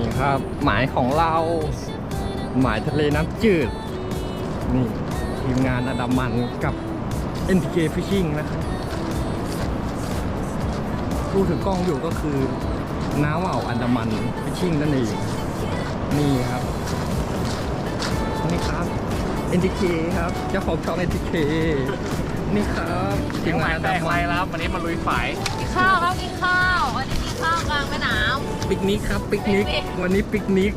นี่ครับ หมายของเรา หมายทะเลน้ำจืด นี่ทีมงานอดามันกับ NTK Fishing นะครับผู้ถือกล้องอยู่ก็คือน้าเหว่าอันดามัน Fishing นั่นเองนี่ครับนี่ครับ NTK ครับเจ้าของช่อง NTK นี่ครับทีมงานอแตดากไรมันแล้ววันนี้มาลุยฝายกินข้าวครับกินข้าว ปิกนิกครับปิกนิกปิกนิก วันนี้ปิกนิกำ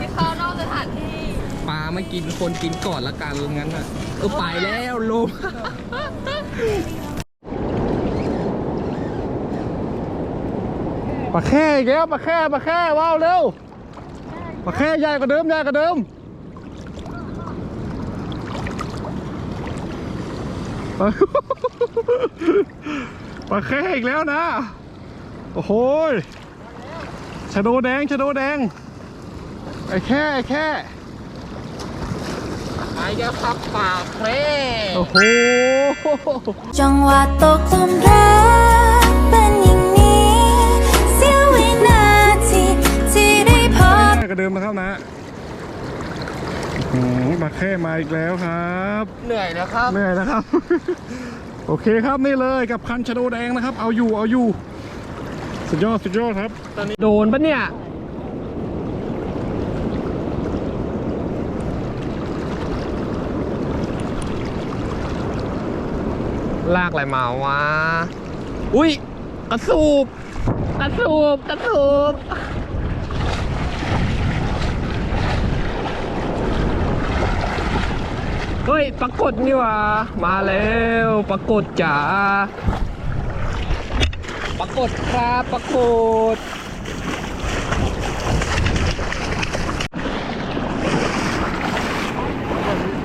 กินข้าวนอกสถานที่ปลาไม่กินคนกินก่อนละกันงั้นอะเออไปแล้วลงปลาแค่อีกแล้วปลาแค่ปลาแค่ว้าวเร็วปลาแค่ใหญ่กว่าเดิมใหญ่กว่าเดิมปลาแค่อีกแล้วนะ โอ้โหยชะโดแดงชะโดแดง ไอ้แค่ไอ้แค่ไอ้แก้วครับปากเพลโอ้โห จังหวะตกหลุมรักเป็นอย่างนี้เสี้ยววินาทีที่ได้พบแค่กระเดิมนะครับนะอื้อหือมาแค่มาอีกแล้วครับ เหนื่อยนะครับ เหนื่อยนะครับ โอเคครับนี่เลยกับคันชะโดแดงนะครับ เอาอยู่เอาอยู่ สุดยอดสุดยอดครับ ตอนนี้โดนปะเนี่ย ลากอะไรมาวะ อุ้ยกระสูบกระสูบกระสูบเฮ้ยปรากฏนี่หว่ามาแล้วปรากฏจ๋าป รากฏครับปรากฏ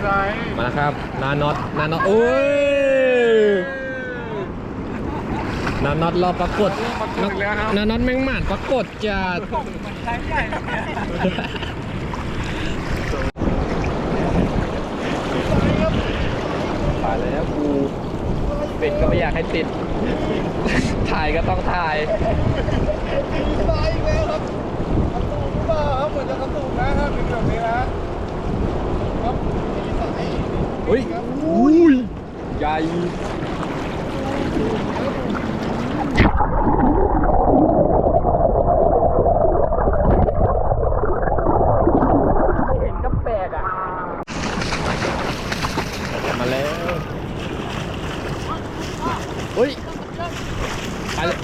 ไรมาแล้วครับนาน็อตนาน็อตโอ้ยนาน็อตรอปรากฏปรากฏอีกแล้วครับนาน็อตแม่งหมานปรากฏจัดไปแล้วกูเป็ดก็ไม่อยากให้ติด ถ่ายก็ต้องถ่ายตายอีกแล้วครับกระตุกเปล่าครับเหมือนจะกระตุกนะครับเป็นแบบนี้นะครับมีสายอุ้ยอุ้ยใหญ่เห็นก็แปลกอะมาแล้ว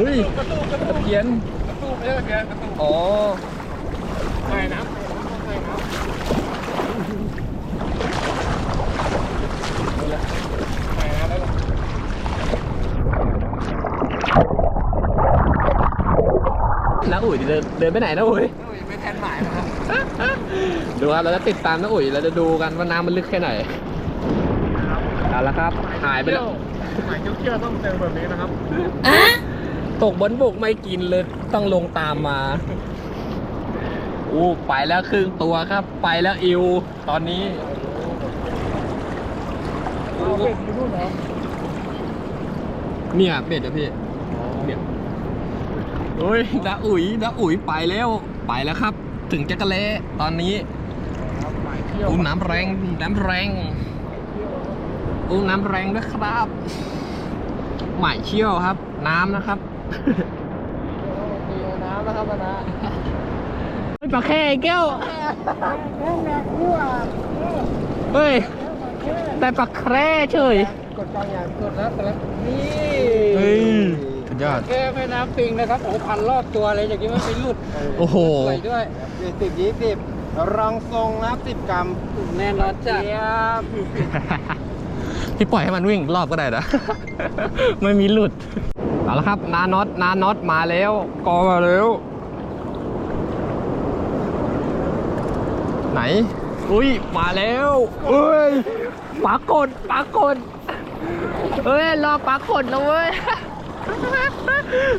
อุ้ยไปเลยอุ้ยตะเพียนกระตุกไม่ใช่เพียงกระตุกอ๋อใช่นะใช่นะใช่นะแล้วน้าอุ๋ยเดินเดินไปไหนนะอุ๋ยไม่แทนหมายนะครับดูครับเราจะติดตามน้าอุ๋ยเราจะดูกันว่าน้ำมันลึกแค่ไหนเอาละครับหายไปแล้ว หมายเกี่ยวๆต้องเจอแบบนี้นะครับตกบนบกไม่กินเลยต้องลงตามมาอู้ไปแล้วครึ่งตัวครับ ไปแล้วอิว ตอนนี้เอาเป็ดอยู่นู่นเหรอเนี่ยเป็ดอะพี่เนี่ยโอ้ยน้าอุ๋ยน้าอุ๋ยไปแล้วไปแล้วครับ ถึงจักรเละตอนนี้ครับหมายเที่ยวอู้น้ำแรงน้ำแรง อู้น้ำแรงนะครับหมายเชี่ยวครับ น้ำนะครับตีน้ำนะครับนะปลาแค่แก้วเฮ้ยแต่ปลาแคร่เฉยกดกลางอย่างกดนะแต่ละนี่เฮ้ยสุดยอดแก้แม่น้ำปิงนะครับโอ้พันรอบตัวเลยอย่างนี้มันไม่หลุดโอ้โหสวยด้วยยี่สิบยี่สิบรองทรงนะสิบกรัมแน่นอนจ้ะ พี่ปล่อยให้มันวิ่งรอบก็ได้นะ ไม่มีหลุด เอาละครับ นาน็อต นาน็อตมาแล้ว กอมาแล้ว ไหน อุ้ย มาแล้วเอ้ยปรากฏปรากฏเอ้ย รอปรากฏแล้วเว้ย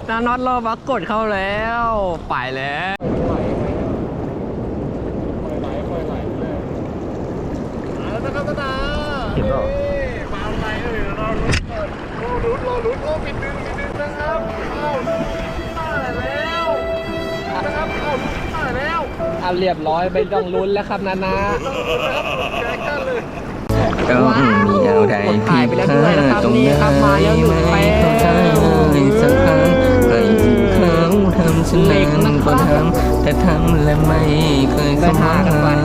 นาน็อตรอปรากฏเข้าแล้ว ไปแล้วแล้วนะครับตาเห็นเปล่ามาอะไรเอ่ยรอ ลุ้นก่อนโอ้ลุ้นรอลุ้นโอ้ปิดดึงปิดดึงนะครับนะครับเอาลูกตายแล้วนะครับเอาลูกตายแล้วอะเรียบร้อยไม่ต้องลุ้นแล้วครับนานานะครับแกกันเลยก็มีอะไรผิดพลาดตรงไหนไม่เข้าใจเลยสักครั้งเคยเขาทำฉันนั้นก็ทำแต่ทำและไม่เคยสมหวัง